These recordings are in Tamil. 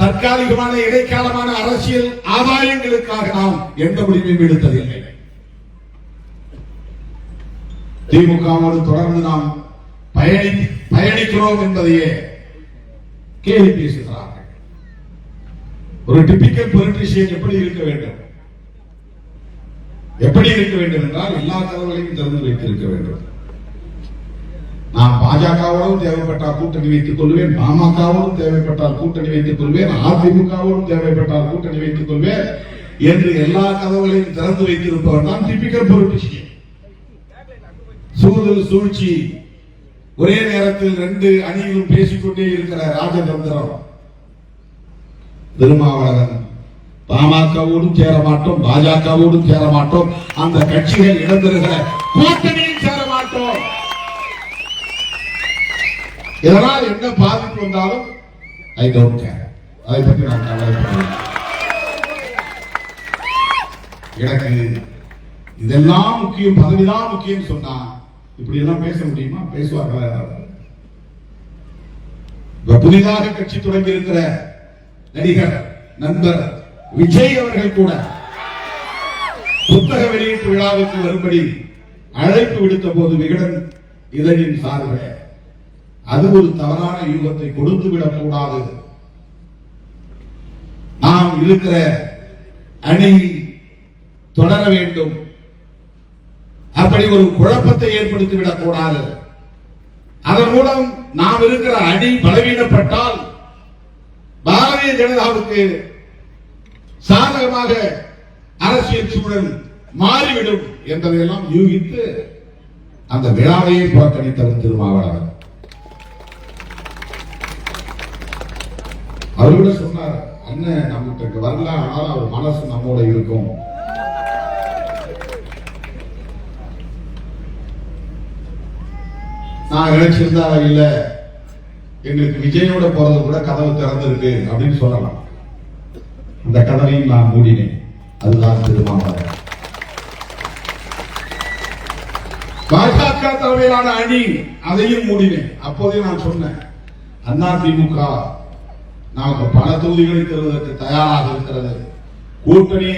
தற்காலிகமான இடைக்காலமான அரசியல் ஆதாயங்களுக்காக நாம் எந்த முடிவையும் எடுத்ததில்லை. திமுகவோடு தொடர்ந்து நாம் பயணி பயணிக்கிறோம் என்பதையே கேலி பேசுகிறார்கள். ஒரு டிபிக்கல் பொலிட்டீஷியன் எப்படி இருக்க வேண்டும்? எப்படி இருக்க வேண்டும் என்றால் எல்லா கதவுகளையும் திறந்து வைத்திருக்க வேண்டும். நான் பாஜகவோடும் தேவைப்பட்டால் கூட்டணி வைத்துக் கொள்வேன் பாமகவோடும் தேவைப்பட்டால் கூட்டணி வைத்துக் கொள்வேன் அதிமுகவோடும் தேவைப்பட்டால் கூட்டணி வைத்துக் கொள்வேன் என்று எல்லா கதவுகளையும் திறந்து வைத்திருப்பவர் தான் டிபிக்கல் பொலிட்டிஷியன் சூழல் சூழ்ச்சி ஒரே நேரத்தில் ரெண்டு அணியிலும் பேசிக்கொண்டே இருக்கிற ராஜதந்திரம். திருமாவளவன் பாமகவோடும் சேர மாட்டோம் பாஜகவோடும் சேர மாட்டோம் அந்த கட்சிகள் இடம்பெறுகிற கூட்டணி சேர மாட்டோம் இதனால் என்ன பாதிப்பு வந்தாலும் ஐ டோன்ட் கேர் அதை பற்றி நான் கவலைப்படுவேன் எனக்கு இதெல்லாம் முக்கியம் பதவிதான் முக்கியம் சொன்னா இப்படி எல்லாம் பேச முடியுமா? பேசுவார்களா யாராவது? புதிதாக கட்சி தொடங்கி இருக்கிற நடிகர் நண்பர் விஜய் அவர்கள் கூட புத்தக வெளியீட்டு விழாவுக்கு வரும்படி அழைப்பு விடுத்த போது விகடன் இதழின் சார்பில் அது ஒரு தவறான யூகத்தை கொடுத்து விடக் கூடாது நாம் இருக்கிற அணி தொடர வேண்டும். அப்படி ஒரு குழப்பத்தை ஏற்படுத்தி விடக் கூடாது அதன் மூலம் நாம் இருக்கிற அணி பலவீனப்பட்டால் பாரதிய ஜனதாவுக்கு சாதகமாக அரசியல் சூழல் மாறிவிடும் என்பதையெல்லாம் யூகித்து அந்த விழாவையே புறக்கணித்தவர் திருமாவளவன். கூட சொன்னார் அண்ணன் நம்மகிட்ட வரல ஆனால் அவர் மனசு நம்மோட இருக்கும். நான் நினைச்சிருந்தா இல்ல எங்களுக்கு விஜயோட போறது கூட கதவு திறந்திருக்கு அப்படின்னு சொல்லலாம். அந்த கதவையும் நான் மூடினேன். அதுதான் திருமாவளவன். பாஜக தலைமையிலான அணி அதையும் மூடினேன். அப்போதையும் நான் சொன்னேன் அண்ணா திமுக நமக்கு பல தொகுதிகளை தருவதற்கு தயாராக இருக்கிறது. கூட்டணி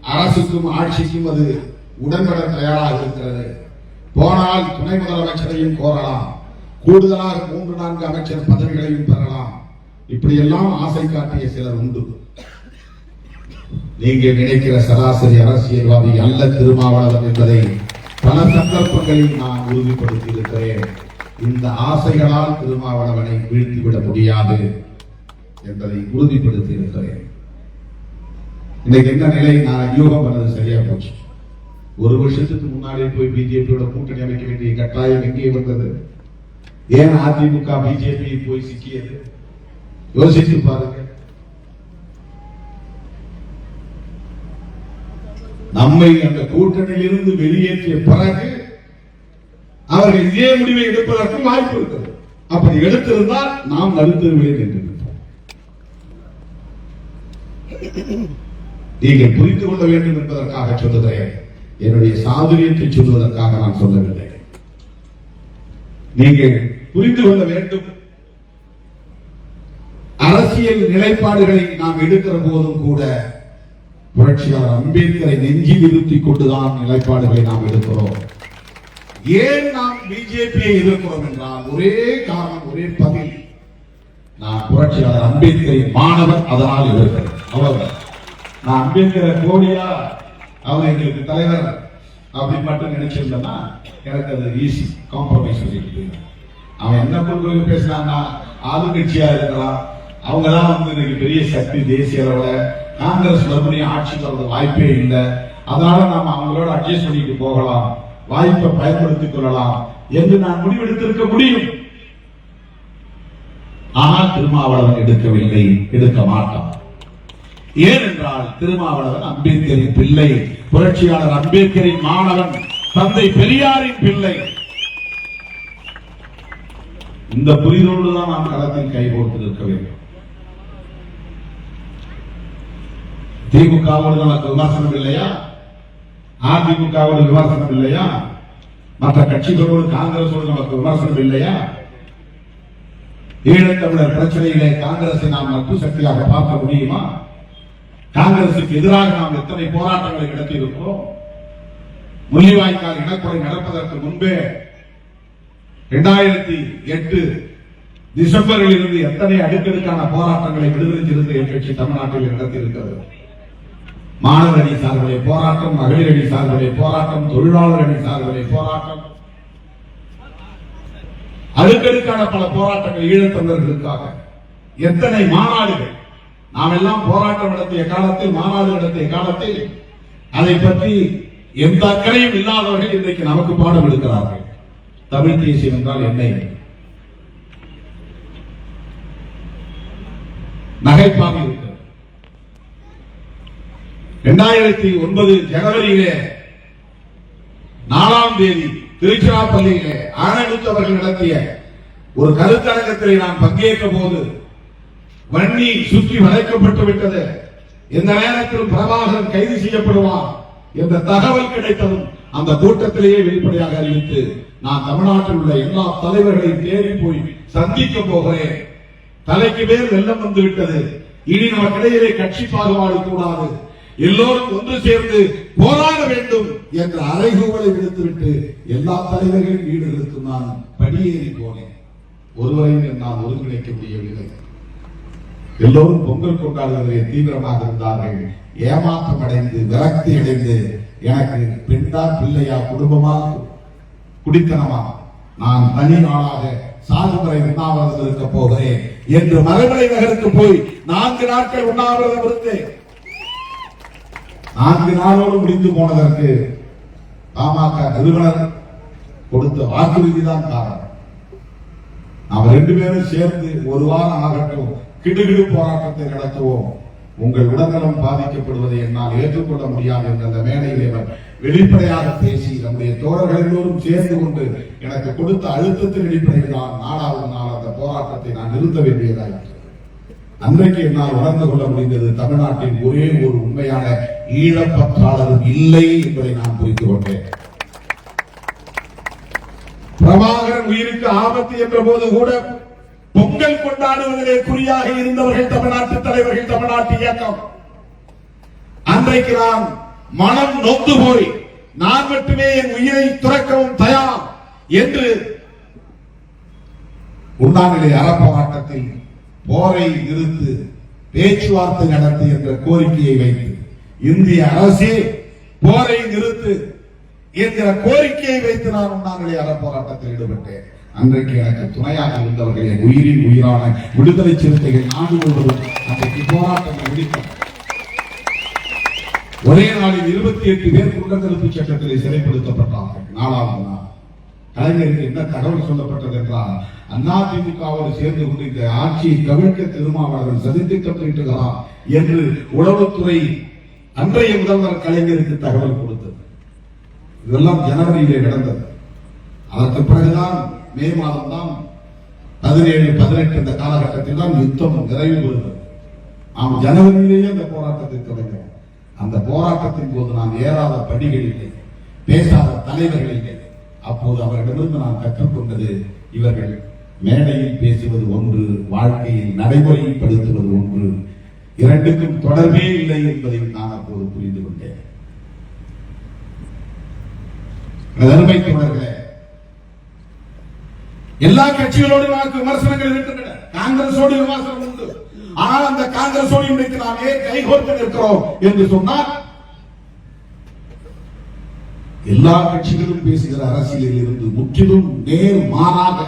அரசுக்கும் ஆட்சிக்கும் அது உடன்பட தயாராக இருக்கிறது. போனால் துணை முதலமைச்சரையும் கோரலாம். கூடுதலாக மூன்று நான்கு அமைச்சர் பதவிகளையும் பெறலாம். இப்படியெல்லாம் ஆசை காட்டிய சிலர் உண்டு. நீங்க நினைக்கிற சராசரி அரசியல்வாதி அல்ல திருமாவளவன் என்பதை பல சந்தர்ப்பங்களில் நான் உறுதிப்படுத்தி இருக்கிறேன் இந்த ஆசைகளால் திருமாவளவனை வீழ்த்திவிட முடியாது. என்பதை உறுதிப்படுத்தி இருக்கிறேன் இன்னைக்கு என்ன நிலை நான் யூகம் பண்ணது சரியா போச்சு? ஒரு வருஷத்துக்கு முன்னாடி போய் பிஜேபியோட கூட்டணி அமைக்க வேண்டிய கட்டாயம் எங்கே வந்தது? ஏன் அதிமுக பிஜேபி போய் சிக்கியது? யோசிச்சு பாருங்க. நம்மை அந்த கூட்டணியிலிருந்து வெளியேற்றிய பிறகு அவர்கள் இதே முடிவை எடுப்பதற்கும் வாய்ப்பு இருக்கிறது அப்படி எடுத்திருந்தால் நாம் நடுத்தருவிலே என்று. நீங்கள் புரிந்து கொள்ள வேண்டும் என்பதற்காக சொல்லுகிறேன். என்னுடைய சாதுரியத்தை சொல்வதற்காக நான் சொல்லவில்லை. நீங்கள் புரிந்து கொள்ள வேண்டும். அரசியல் நிலைப்பாடுகளை நாம் எடுக்கிற போதும் கூட புரட்சியாளர் அம்பேத்கரை நெஞ்சில் இருத்திக் கொண்டுதான் நிலைப்பாடுகளை நாம் எடுக்கிறோம். ஏன் நாம் பிஜேபியை எதிர்க்கிறோம் என்றால் ஒரே காரணம் ஒரே பதில். நான் புரட்சியாளர் அம்பேத்கரின் மாணவர் அதனால் எதிர்க்கிறேன் அவ்வளவுதான் நான் அம்பேத்கரை கோடியா அவர் எங்களுக்கு தலைவர் அப்படின்னு மட்டும் நினைச்சிருந்தேன்னா எனக்கு அது ஈஸி காம்ப்ரமைஸ் பண்ணிட்டு அவன் என்ன கொள்கை பேசினான்னா ஆளுங்கட்சியா இருக்கலாம். அவங்க தான் வந்து இன்னைக்கு பெரிய சக்தி தேசிய அளவில். காங்கிரஸ் மறுபடியும் ஆட்சிக்கு வர்றது வாய்ப்பே இல்லை. அதனால நாம் அவங்களோட அட்ஜஸ்ட் பண்ணிட்டு போகலாம். வாய்ப்பை பயன்படுத்திக் கொள்ளலாம் என்று நான் முடிவெடுத்திருக்க முடியும். ஆனால் திருமாவளவன் எடுக்கவில்லை எடுக்க மாட்டான். ஏனென்றால் திருமாவளவன் அம்பேத்கரின் பிள்ளை புரட்சியாளர் அம்பேத்கரின் மாணவன் தந்தை பெரியாரின் பிள்ளை. இந்த புரிதோடு தான் நாம் களத்தில் கைகோர்த்து நிற்க வேண்டும். திமுகவோடு நமக்கு விமர்சனம் இல்லையா? அதிமுகவோடு விமர்சனம் இல்லையா? மற்ற கட்சிகளோடு காங்கிரஸோடு நமக்கு விமர்சனம் இல்லையா? ஈழத்தமிழர் பிரச்சனையிலே காங்கிரஸை நாம் நட்பு சக்தியாக பார்க்க முடியுமா? காங்கிரசுக்கு எதிராக நாம் எத்தனை போராட்டங்களை நடத்தியிருக்கிறோம்? முள்ளிவாய்க்கால் இனக்குறை நடப்பதற்கு முன்பே இரண்டாயிரத்தி எட்டு டிசம்பரில் இருந்து எத்தனை அடுக்கடுக்கான போராட்டங்களை விடுதலை சிறுத்தை கட்சி தமிழ்நாட்டில் நடத்தியிருக்கிறது? மாணவர் அணி சார்பிலே போராட்டம் மகளிர் அணி சார்பிலே போராட்டம் தொழிலாளர் அணி சார்பிலே போராட்டம். அடுக்கடுக்கான பல போராட்டங்கள் ஈழத்தமிழர்களுக்காக எத்தனை மாநாடுகள் நாம் எல்லாம் போராட்டம் நடத்திய காலத்தில் மாநாடு நடத்திய காலத்தில் அதை பற்றி எந்த அக்கறையும் இல்லாதவர்கள் இன்றைக்கு நமக்கு பாடம் எடுக்கிறார்கள். தமிழ் தேசியம் என்றால் என்ன? நகைப்பாக இருக்கிறது. இரண்டாயிரத்தி ஒன்பது ஜனவரியிலே நாலாம் தேதி திருச்சிராப்பள்ளியிலே ஆனந்த் அவர்கள் நடத்திய ஒரு கருத்தரங்கத்திலே நான் பங்கேற்ற போது வன்னி சுற்றி வளைக்கப்பட்டு விட்டது. இந்த நேரத்தில் பிரபாகரன் கைது செய்யப்படுவான் என்ற தகவல் கிடைத்ததும் அந்த கூட்டத்திலேயே வெளிப்படையாக அறிவித்து நான் தமிழ்நாட்டில் உள்ள எல்லா தலைவர்களையும் தேடி போய் சந்திக்க போகிறேன். தலைக்கு மேல் வெள்ளம் வந்து விட்டது. இனி நமக்கிடையிலே கட்சி பாகுபாடு கூடாது. எல்லோரும் ஒன்று சேர்ந்து போராட வேண்டும் என்ற அறைகூவலை விடுத்துவிட்டு எல்லா தலைவர்களின் வீடுகளுக்கு நான் படியேறி போனேன். ஒருவரையும் நான் ஒருங்கிணைக்க முடியவில்லை. எல்லோரும் பொங்கல் கொண்டாடுவதிலே தீவிரமாக இருந்தார்கள். ஏமாற்றம் அடைந்து விரக்தி அடைந்து எனக்கு பெண்டா பிள்ளையா குடும்பமா குடித்தனமா நான் தனி நாளாக சாகுமுறை உண்ணாவிரதம் இருக்க போகிறேன் என்று மறுமலை நகருக்கு போய் நான்கு நாட்கள் உண்ணாவிரதம் இருந்தேன் நான்கு நாளோடு முடிந்து போனதற்கு பாமக நிறுவனர் கொடுத்த வாக்குறுதி தான் காரணம். நாம் ரெண்டு பேரும் சேர்ந்து ஒரு வாரம் ஆகட்டும். கிடுகிடு போராட்டத்தை நடத்துவோம். உங்கள் உடல்நலம் பாதிக்கப்படுவதை என்னால் ஏற்றுக்கொள்ள முடியாது என்ற அந்த மேடையில் இவர் வெளிப்படையாக பேசி நம்முடைய தோழர்கள் எல்லோரும் சேர்ந்து கொண்டு எனக்கு கொடுத்த அழுத்தத்தின் அடிப்படையில் நான் நாடாவது நாள் அந்த போராட்டத்தை நான் நிறுத்த வேண்டியதாயிற்று அன்றைக்கு என்னால் உணர்ந்து கொள்ள முடிந்தது தமிழ்நாட்டின் ஒரே ஒரு உண்மையான ஈழப்பற்றாளரும் இல்லை என்பதை நான் புரிந்து கொண்டேன். பிரபாகரன் உயிருக்கு ஆபத்து என்ற போது கூட பொங்கல் கொண்டாடுவதிலே குறியாக இருந்தவர்கள் தமிழ்நாட்டு தலைவர்கள் தமிழ்நாட்டு இயக்கம். அன்றைக்கு நான் மனம் நொந்து போய் நான் மட்டுமே என் உயிரை துறக்கவும் தயார் என்று உண்ணாநிலை அறப்போராட்டத்தில் போரை நிறுத்து பேச்சுவார்த்தை நடத்து என்ற கோரிக்கையை வைத்து இந்திய அரசே போரை நிறுத்து என்கிற கோரிக்கையை வைத்து நான் உண்ணாநிலை அறப்போராட்டத்தில் ஈடுபட்டேன். அன்றைக்கு எனக்கு துணையாக இருந்தவர்கள் என் உயிரின் உயிரான விடுதலை சிறுத்தைகள் நாடு முழுவதும் அன்றைக்கு போராட்டங்கள் விடுத்தனர் ஒரே நாளில் இருபத்தி எட்டு பேர் குற்றத்திருப்பு சட்டத்திலே சிறைப்படுத்தப்பட்டார்கள். நாலாவது நாள். கலைஞருக்கு என்ன தகவல் சொல்லப்பட்டது என்றால் அதிமுகவோடு சேர்ந்து கொண்டு இந்த ஆட்சியை கவிழ்க்க திருமாவளவன் சதித்திட்டம் தீட்டுகிறார் என்று உளவுத்துறை அன்றைய முதல்வர் கலைஞருக்கு தகவல் கொடுத்தது. இதெல்லாம் ஜனவரியிலே நடந்தது. அதற்கு பிறகுதான் மே மாதம் தான் பதினேழு பதினெட்டு இந்த காலகட்டத்தில் தான் யுத்தம் நிறைவு பெறுகிறது. நாம் ஜனவரியிலேயே அந்த போராட்டத்தை தொடங்கினோம். அந்த போராட்டத்தின் போது நான் ஏறாத படிகள் இல்லை பேசாத தலைவர்கள் இல்லை. அப்போது அவர்களிடமிருந்து நான் கற்றுக்கொண்டது இவர்கள் மேடையில் பேசுவது ஒன்று வாழ்க்கையில் நடைமுறைப்படுத்துவது ஒன்று இரண்டுக்கும் தொடர்பே இல்லை என்பதை நான் அப்போது புரிந்து கொண்டேன். எனது அருமை எல்லா கட்சிகளோடு நமக்கு விமர்சனங்கள் இருக்கின்றன. காங்கிரஸோடு விமர்சனம் உண்டு. ஆனால் அந்த காங்கிரஸோடு இன்றைக்கு நாம் ஏன் கைகோர்த்து நிற்கிறோம் என்று சொன்னால் எல்லா கட்சிகளும் பேசுகிற அரசியலில் இருந்து முற்றிலும் நேர் மாறாக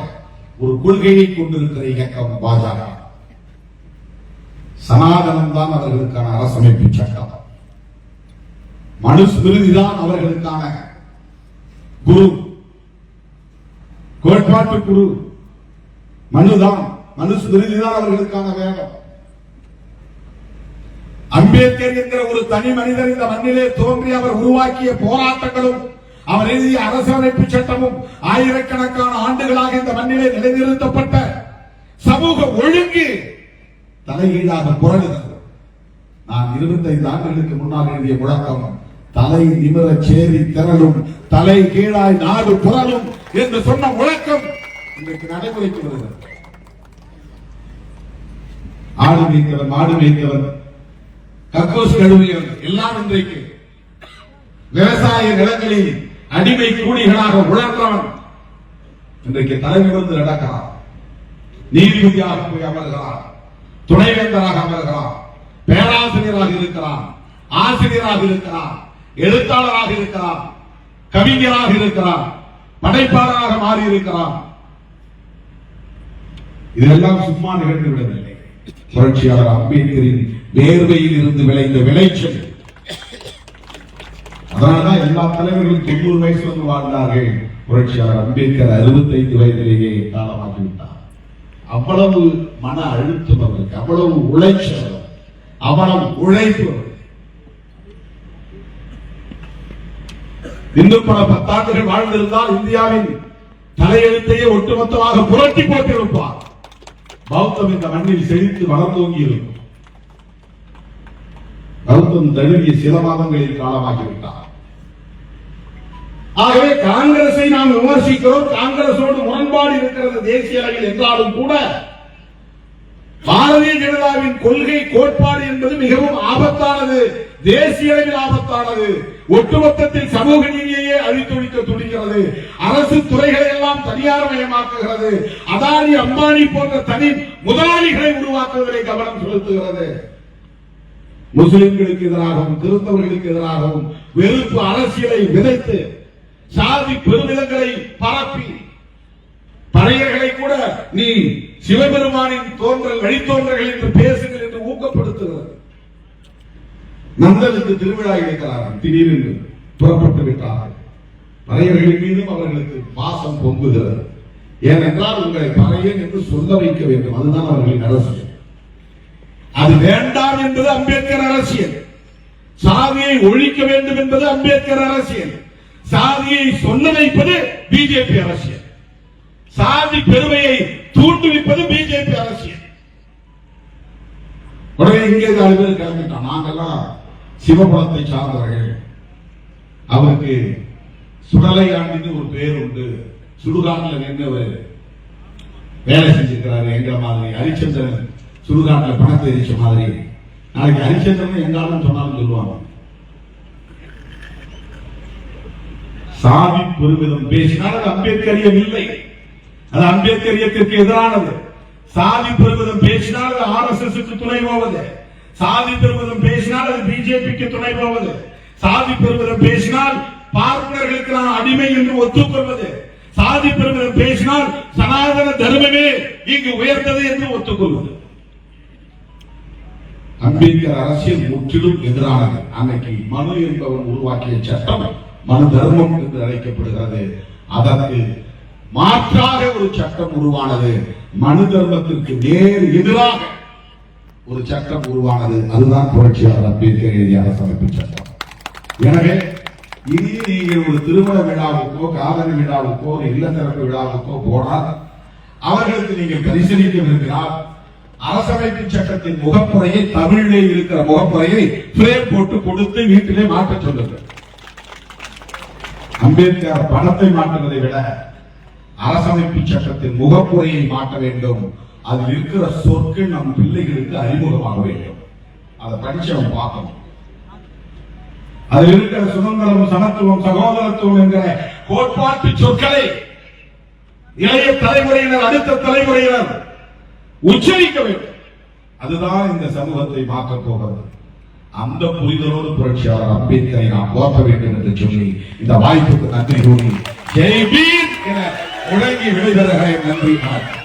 ஒரு கொள்கையை கொண்டிருக்கிற இயக்கம் பாஜக. சனாதனம் தான் அவர்களுக்கான அரசமைப்பு சட்டம். மனுஸ்மிருதி தான் அவர்களுக்கான குரு. கோட்பாட்டு குரு மனுதான். மனுஸ்மிருதி தான் அவர்களுக்கான வேதம் அம்பேத்கர் என்கிற ஒரு தனி மனிதர் இந்த மண்ணிலே தோன்றி அவர் உருவாக்கிய போராட்டங்களும் அவர் எழுதிய அரசமைப்பு சட்டமும் ஆயிரக்கணக்கான ஆண்டுகளாக இந்த மண்ணிலே நிலைநிறுத்தப்பட்ட சமூக ஒழுங்கு தலையீடாக குரலுகிறது நான் இருபத்தைந்து ஆண்டுகளுக்கு முன்னால் எழுதிய முழக்கம் தலை நிமிர சேரி திரளும் தலை கீழாய் நாடு புரளும் என்று சொன்ன முழக்கம் இன்றைக்கு நடைமுறைக்கு வருகிறது. ஆடு மேய்த்தவன் மாடு மேய்த்தவன் கக்கோஸ் கழுவியவன் எல்லாம் இன்றைக்கு விவசாய நிலங்களில் அடிமை கூலிகளாக உழன்றவன் இன்றைக்கு தலைநிமிர்ந்து நடக்கிறான் நீதிபதியாக போய் அமர்கிறான் துணைவேந்தராக அமர்கிறான் பேராசிரியராக இருக்கிறான் ஆசிரியராக இருக்கிறான் எழுத்தாளராக இருக்கிறார் கவிஞராக இருக்கிறான் படைப்பாளராக மாறி இருக்கிறான் இதெல்லாம் சும்மா நிகழ்ந்து விடவில்லை புரட்சியாளர் அம்பேத்கரின் வேர்வையில் இருந்து விளைந்த விளைச்சல். அதனாலதான் எல்லா தலைவர்களும் தொண்ணூறு வயசு வந்து வாழ்ந்தார்கள். புரட்சியாளர் அம்பேத்கர் அறுபத்தைந்து வயதிலேயே காலமாகிவிட்டார் அவ்வளவு மன அழுத்தம் அவருக்கு அவ்வளவு உழைச்சல் அவ்வளவு உழைப்பு அவருக்கு. இன்னும் பல பத்தாண்டுகள் வாழ்ந்திருந்தால் இந்தியாவின் தலையெழுத்தையே ஒட்டுமொத்தமாக புரட்டி போட்டிருப்பார். பௌத்தம் இந்த மண்ணில் செழித்து வளர்ந்தோங்கி இருக்கும் பௌத்தம் தழுவிய சில மாதங்களில் காலமாகிவிட்டார். ஆகவே காங்கிரஸை நாம் விமர்சிக்கிறோம். காங்கிரசோடு முரண்பாடு இருக்கிறது தேசிய அளவில் என்றாலும் கூட பாரதிய ஜனதாவின் கொள்கை கோட்பாடு என்பது மிகவும் ஆபத்தானது. தேசிய அளவில் ஆபத்தானது. ஒட்டுமொத்தத்தில் சமூக நீதியையே அழித்தொழிக்க துடிக்கிறது. அரசு துறைகளை எல்லாம் தனியார்மயமாக்குகிறது. அதானி அம்பானி போன்ற தனி முதலாளிகளை உருவாக்குவதிலே கவனம் செலுத்துகிறது. முஸ்லிம்களுக்கு எதிராகவும் கிறிஸ்தவர்களுக்கு எதிராகவும் வெறுப்பு அரசியலை விதைத்து சாதி பெருமிதங்களை பரப்பி பழையர்களை கூட நீ சிவபெருமானின் தோன்றல் வழித்தோன்றல்கள் என்று பேசுங்கள் என்று ஊக்கப்படுத்துகிறது. நந்தனுக்கு திருவிழா இருக்கிறார்கள் திடீரென்று புறப்பட்டு விட்டார்கள். பறையர்கள் மீதும் அவர்களுக்கு பாசம் பொங்குகிறது. ஏனென்றால் உங்களை பறையன் என்று சொல்ல வைக்க வேண்டும். அதுதான் அவர்களின் அரசியல். அது வேண்டாம் என்பது அம்பேத்கர் அரசியல். சாதியை ஒழிக்க வேண்டும் என்பது அம்பேத்கர் அரசியல். சாதியை சொன்ன வைப்பது பிஜேபி அரசியல். சாதி பெருமையை தூண்டுவிப்பது பிஜேபி அரசியல். உடனே இங்கே நாலு கிளம்பிட்டான் நாங்கெல்லாம் சிவபுரத்தை சார்ந்தவர்கள். அவருக்கு சுடலை ஆண்டின்னு ஒரு பேர் உண்டு. சுடுகாட்டில் நின்று அவர் வேலை செஞ்சிருக்கிறாரு எங்க மாதிரி. ஹரிச்சந்திரன் சுடுகாட்டில் பணத்தை எரிச்ச மாதிரி. நாளைக்கு ஹரிச்சந்திரன் எங்காலும் சொன்னாலும் சொல்லுவாங்க. சாதி பெருமிதம் பேசினால் அது அம்பேத்கரியம் இல்லை. அது அம்பேத்கரியத்திற்கு எதிரானது. சாதி பெருமிதம் பேசினால் அது ஆர் எஸ் எஸ் துணை போவது. சாதி பெருமிதம் பேசினால் அது பிஜேபிக்கு துணை போவது. சாதி பெருமிதம் பேசினால் பார்ப்பனர்களுக்கு நான் அடிமை என்று ஒத்துக்கொள்வது. சாதி பெருமிதம் பேசினால் சனாதன தர்மமே இங்கு உயர்ந்தது என்று ஒத்துக்கொள்வது. அம்பேத்கர் அரசியல் முற்றிலும் எதிரானது. அன்னைக்கு மனு என்பவன் உருவாக்கிய சட்டம் மனு தர்மம் என்று அழைக்கப்படுகிறது. அதற்கு மாற்றாக ஒரு சட்டம் உருவானது. மனு தர்மத்திற்கு நேர் எதிராக ஒரு சட்டம் உருவானது. அதுதான் புரட்சியாளர் அம்பேத்கர் எழுதிய அரசமைப்பு சட்டம். எனவே இனி நீங்கள் ஒரு திருமண விழாவுக்கோ காதலி விழாவுக்கோ ஒரு இல்லத்திறப்பு விழாவுக்கோ போனால் அவர்களுக்கு நீங்கள் பரிசீலிக்க விரும்பினால் அரசமைப்பு சட்டத்தின் முகப்புறையை தமிழிலே இருக்கிற முகப்புறையை பிரேம் போட்டு கொடுத்து வீட்டிலே மாற்ற சொல்லுங்கள். அம்பேத்கர் பணத்தை மாற்றுவதை விட அரசமைப்பு சட்டத்தின் முகப்புறையை மாற்ற வேண்டும். அதில் இருக்கிற சொற்கள் நம் பிள்ளைகளுக்கு அறிமுகமாக வேண்டும் அதை படிச்சு அவன் பார்க்கணும். அதில் இருக்கிற சுதந்திரம் சமத்துவம் சகோதரத்துவம் என்கிற கோட்பாட்டு சொற்களை இளைய தலைமுறையினர் அடுத்த தலைமுறையினர் உச்சரிக்க வேண்டும். அதுதான் இந்த சமூகத்தை மாற்றப் போகிறது. அந்த புரிதலோடு புரட்சியாளர் அம்பேத்கரை நாம் போற்ற வேண்டும் என்று சொல்லி இந்த வாய்ப்புக்கு நன்றி கூறி ஜெய் பீம் என முழங்கி விடைபெறுகிறேன். நன்றி வணக்கம்.